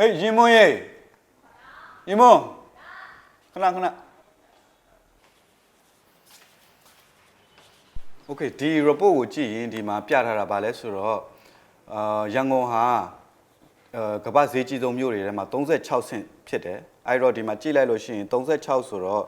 အေးရင်မွန်းရဲ့ရင်မွန်းခဏခဏ Okay ဒီ report ကိုကြည့်ရင်ဒီမှာပြထားတာဗာလဲဆိုတော့အာရန်ကုန်ဟာအာကမ္ဘာဈေးကြီးဆုံးမြို့တွေထဲမှာ36ဆင့်ဖြစ်တယ်အဲ့တော့ဒီမှာကြည့်လိုက်လို့ရှိရင်36ဆိုတော့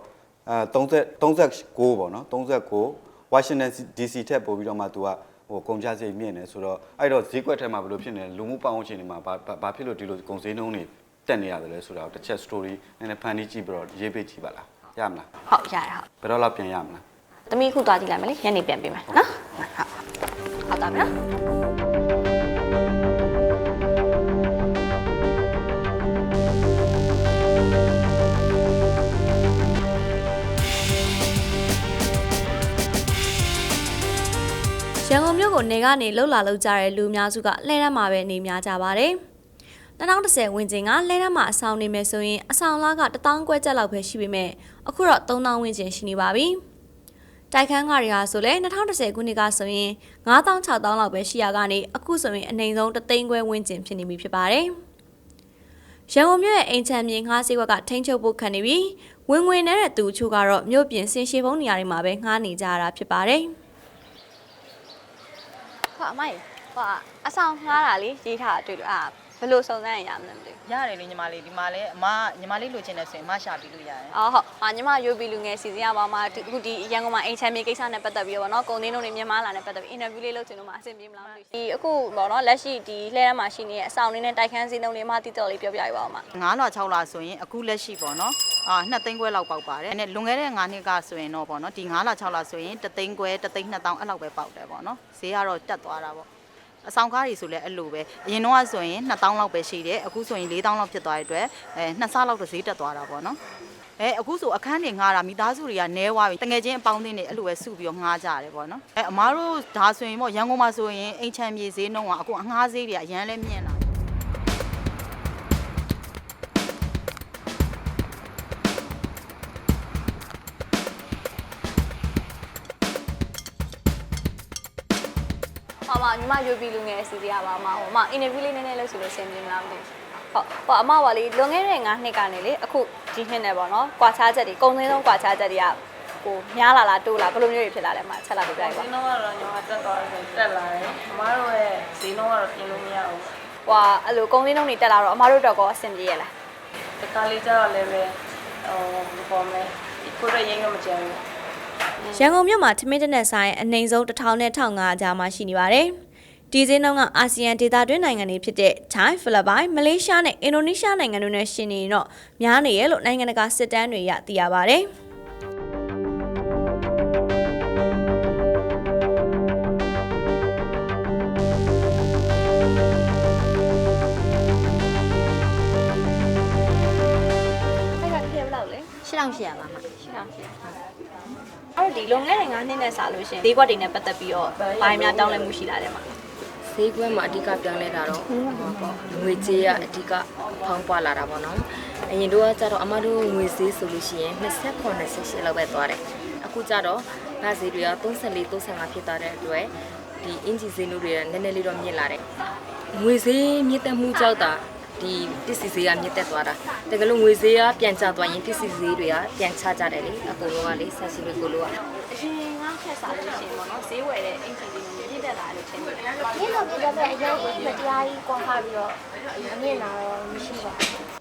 အာ30 39ပေါ့နော်39ဝါရှင်တန် DC ထက်ပိုပြီးတော့မှသူက ဟိုကုန်ကျစရိတ်မြင့်နေဆိုတော့အဲ့တော့ဈေးကွက်ထဲမှာဘယ်လိုဖြစ်နေလဲလူမှုပတ်ဝန်းကျင်တွေမှာဘာဘာဘာဖြစ်လို့ဒီလိုကုန်ဈေးနှုန်းတွေတက်နေရတယ်လဲဆိုတာကိုတစ်ချက် story နည်းနည်းဖန်တီးကြည့်ပြီးတော့ရေးပေးကြည့်ပါလားရမလားဟုတ်ရတယ်ဟုတ်ဘယ်တော့လောက်ပြန်ရမလားသမီးခုသွားကြည့်လိုက်မယ်လေညနေပြန်ပေးမယ်နော်ဟုတ်ဟုတ်တာဗျာ ရန်ကုန်မြို့ကိုနေကနေလှုပ်လာလှုပ်ကြတဲ့လူအများစုကလှဲတန်းမှာပဲနေများကြပါတယ်။2010ဝင်ချိန်ကလှဲတန်းမှာအဆောင်နေမယ်ဆိုရင်အဆောင်လားက1000ကျွဲကျပ်လောက်ပဲရှိပေမဲ့အခုတော့3000ဝန်းကျင်ရှိနေပါပြီ။တိုက်ခန်းကတွေဟာဆိုလဲ2010ခုနှစ်ကဆိုရင်9000 6000လောက်ပဲရှိရကနေအခုဆိုရင်အနည်းဆုံး3သိန်းခွဲဝန်းကျင်ဖြစ်နေပြီဖြစ်ပါတယ်။ရန်ကုန်မြို့ရဲ့အိမ်ချမ်းမြေငှားစေးကွက်ကထိန်းချုပ်ဖို့ခံနေပြီးဝင်ငွေနေတဲ့သူအချို့ကတော့မြို့ပြင်စင်ရှည်ဖုံးနေရာတွေမှာပဲငှားနေကြရတာဖြစ်ပါတယ်။ ဟုတ်အမကြီးဟိုအဆောင်ငှားတာလေရေးထားတာတွေ့လို့အာဘယ်လိုစုံစမ်းရရမလဲမသိဘူးရတယ်လေညီမလေးဒီမှာလဲအမညီမလေးလိုချင်တယ်ဆိုရင်အမရှာပြီးလို့ရတယ်အော်ဟုတ်အာညီမရွေးပြီးလူငယ်စီစဉ်ရပါမှာဒီအခုဒီရန်ကုန်မှာအိမ်ချမ်းမြေကိစ္စနဲ့ပတ်သက်ပြီးတော့ဗောနော်ကုန်သေးလုံးတွေမြန်မာလာနဲ့ပတ်သက်ပြီးအင်တာဗျူးလေးလုပ်ချင်လို့မှအဆင်ပြေမလားမသိဘူးဒီအခုဗောနော်လက်ရှိဒီလှဲထဲမှာရှိနေတဲ့အဆောင်လေးနဲ့တိုက်ခန်းစီးနှုံးလေးမှတိတော်လေးပြောပြရပါဦးမှာ9လ6လဆိုရင်အခုလက်ရှိပေါ့နော် အာ2သိန်းခွဲလောက်ပေါက်ပါတယ်အဲ့လွန်ခဲ့တဲ့9နှစ်ကဆိုရင်တော့ပေါ့နော်ဒီ9လ6လဆိုရင်3သိန်းခွဲ3သိန်း2000အဲ့လောက်ပဲပေါက်တယ်ပေါ့နော်ဈေးကတော့တက်သွားတာပေါ့အဆောင်ကားတွေဆိုလဲအဲ့လိုပဲအရင်တော့ဆိုရင်2000လောက်ပဲရှိတယ်အခုဆိုရင်4000လောက်ဖြစ်သွားတဲ့အတွက်အဲနှစ်ဆလောက်တော့ဈေးတက်သွားတာပေါ့နော်အဲအခုဆိုအခန်းတွေငှားတာမိသားစုတွေကနဲသွားပြီတငယ်ချင်းအပေါင်းအသင်းတွေအဲ့လိုပဲစုပြီးတော့ငှားကြတယ်ပေါ့နော်အဲအမားတို့ဒါဆိုရင်ပေါ့ရန်ကုန်မှာဆိုရင်အိမ်ချမ်းမြေဈေးနှုန်းကအခုအငှားဈေးတွေကအရန်လဲမြင့်လာ မညီမရွေးပြီးလူငယ်စီစဉ်ရပါမှာဟိုအမအင်တာဗျူးလေးနည်းနည်းလုပ်စီလို့အဆင်ပြေမလားမသိဘူးဟုတ်ဟောအမပါလေလွန်ခဲ့တဲ့9နှစ်ကနေလေအခုဒီနှစ်နဲ့ဗောနော်ကွာခြားချက်တွေကုန်သေးဆုံးကွာခြားချက်တွေကကိုများလာလားတိုးလားဘယ်လိုမျိုးတွေဖြစ်လာလဲအမချက်လာပြပြလိုက်ပါဈေးနှုန်းကတော့ညီမတက်သွားတယ်တက်လာတယ်။အမားတို့ရဲ့ဈေးနှုန်းကတော့ပြင်လို့မရဘူးဟွာအဲ့လိုကုန်သေးနှုန်းတွေတက်လာတော့အမတို့တော့ကောအဆင်ပြေရလား။တခါလေးကျတော့လည်းပဲဟိုဘယ်ပေါ်မလဲ။ကိုယ်ရဲ့ရင်းတော့မကြမ်းဘူး။ ရန်ကုန်မြို့မှာထမင်းတစ်နက်ဆိုင်အနှိမ်ဆုံး1000နဲ့1500ကြားမှာရှိနေပါတယ်။ဒီဈေးနှုန်းကအာဆီယံဒေသတွင်းနိုင်ငံတွေဖြစ်တဲ့ထိုင်း၊ဖိလစ်ပိုင်၊မလေးရှားနဲ့အင်ဒိုနီးရှားနိုင်ငံတို့နဲ့ရှင်နေရင်တော့များနေရဲ့လို့နိုင်ငံတကာစစ်တမ်းတွေရသိရပါတယ်။အဲ့ဒါခေဘလောက်လဲ8800ပါမှရှင်းအောင်ရှင်းအဲ့ တော့ဒီလွန်ခဲ့တဲ့9နှစ်နဲ့စလို့ရှင်ဈေးကွက်တွေနဲ့ပတ်သက်ပြီးတော့ဘာများတောင်းလဲမှုရှိလာတယ်မှာဈေးကွက်မှာအဓိကပြောင်းလဲတာတော့ဟောပေါ့ငွေကြေးကအဓိကဖောင်းပွားလာတာပေါ့နော်အရင်တော့ကျတော့အမတို့ငွေဈေးဆိုလို့ရှိရင်29 28လောက်ပဲသွားတယ်အခုကျတော့ဗတ်ဈေးတွေက34 35ဖြစ်သွားတဲ့အတွက်ဒီအင်ဂျီဈေးနှုန်းတွေကနည်းနည်းလေးတော့မြင့်လာတယ်ငွေဈေးမြင့်တက်မှုကြောင့်တာ ဒီပစ္စည်းဈေးကမြင့်တက်သွားတာတကယ်လို့ငွေဈေးကပြန်ကျသွားရင်ပစ္စည်းဈေးတွေကပြန်ချကြတယ်လေအကုန်လုံးကလေဆက်စီတွေကိုလိုကအရင်ငါဆက်စားလို့ရှင်ပေါ့နော်ဈေးဝယ်တဲ့အင်ဂျီတွေမြင့်တက်လာလို့ထင်တယ်မြင့်တော့ပြတော့ပဲအရင်ကမတရားကြီးကွာခပြီးတော့အမြင့်လာတော့မရှိပါဘူး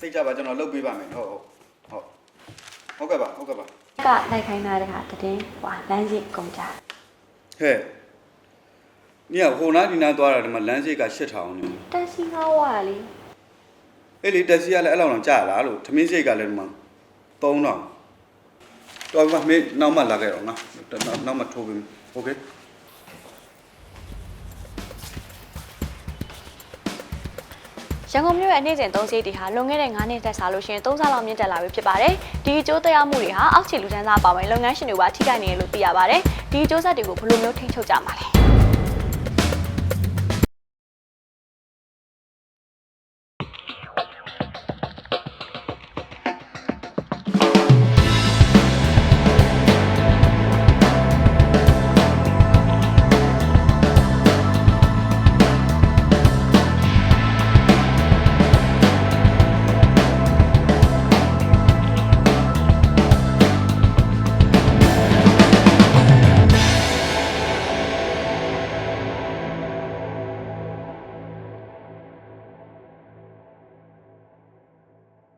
စိတ်ကြပါကျွန်တော်လုပ်ပေးပါမယ်ဟုတ်ဟုတ်ဟုတ်ဟုတ်ကဲ့ပါဟုတ်ကဲ့ပါကလိုက်ခိုင်းတာတဲ့ဟာတည်ဟွာလမ်းကြီးကုန်ကြ ဟဲ့ညဟိုနားဒီနားသွားတာဒီမှာလမ်းစိတ်က8000နေ တက်စီငါဝါလေ အဲ့လေတက်စီကလည်းအဲ့လောက်တော့ကြာလားလို့ထမင်းစိတ်ကလည်းဒီမှာ3000တော်ပြီမင်းနောက်မှလာခဲ့တော့ငါနောက်နောက်မှထိုးပေးโอเค ရန်ကုန်မြို့ရဲ့အနေစဉ်သုံးစည်းတွေဟာလွန်ခဲ့တဲ့9နှစ်တက်စားလို့ရှင်3ဆလောက်မြင့်တက်လာပြီဖြစ်ပါတယ်ဒီအကျိုးသက်ရောက်မှုတွေဟာအောက်ခြေလူတန်းစားပါဝင်လုပ်ငန်းရှင်တွေပါထိခိုက်နေတယ်လို့သိရပါတယ်ဒီအကျိုးဆက်တွေကိုဘယ်လိုမျိုးထိန်းချုပ်ကြမှာလဲ